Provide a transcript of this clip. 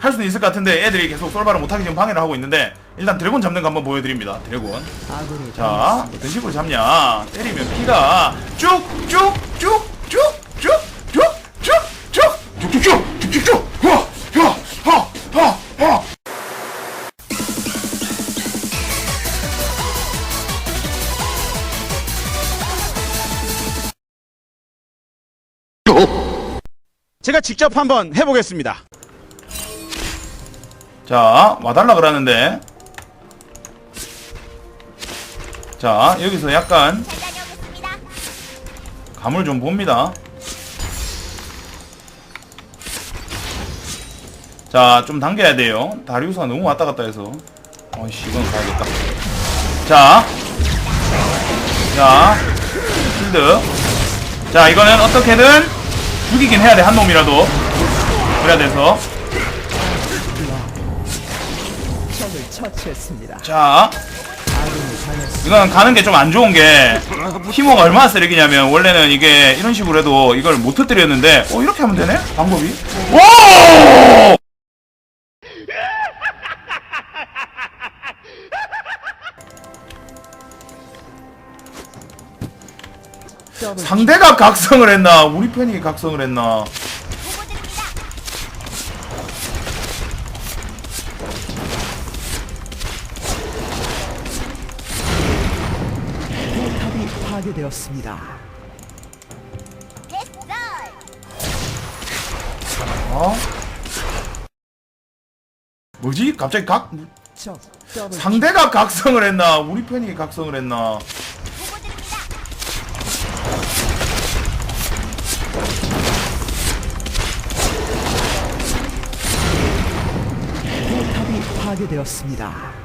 할 수는 있을 것 같은데 애들이 계속 솔바를 못하게 지금 방해를 하고 있는데 일단 드래곤 잡는 거 한번 보여드립니다 드래곤 자 어떤 식으로 잡냐 때리면 피가 쭉쭉쭉쭉쭉쭉쭉쭉쭉쭉쭉쭉쭉 하하하하하 제가 직접 한번 해보겠습니다. 자 와달라 그러는데 자 여기서 약간 감을 좀 봅니다 자 좀 당겨야 돼요 다리우스가 너무 왔다 갔다 해서 어이씨 이건 가야겠다 자 자, 필드. 자, 이거는 어떻게든 죽이긴 해야 돼, 한 놈이라도. 그래야 돼서. 적을 처치했습니다. 자. 이건 가는 게 좀 안 좋은 게 힘호가 얼마나 쓰레기냐면 원래는 이게 이런 식으로 해도 이걸 못 터뜨렸는데 어 이렇게 하면 되네 방법이 오 상대가 각성을 했나 우리 편이 각성을 했나 포탑이 파괴되었습니다. 어 뭐지 갑자기 각 더블 상대가 각성을 했나 우리 편이 각성을 했나 포탑이 파괴되었습니다.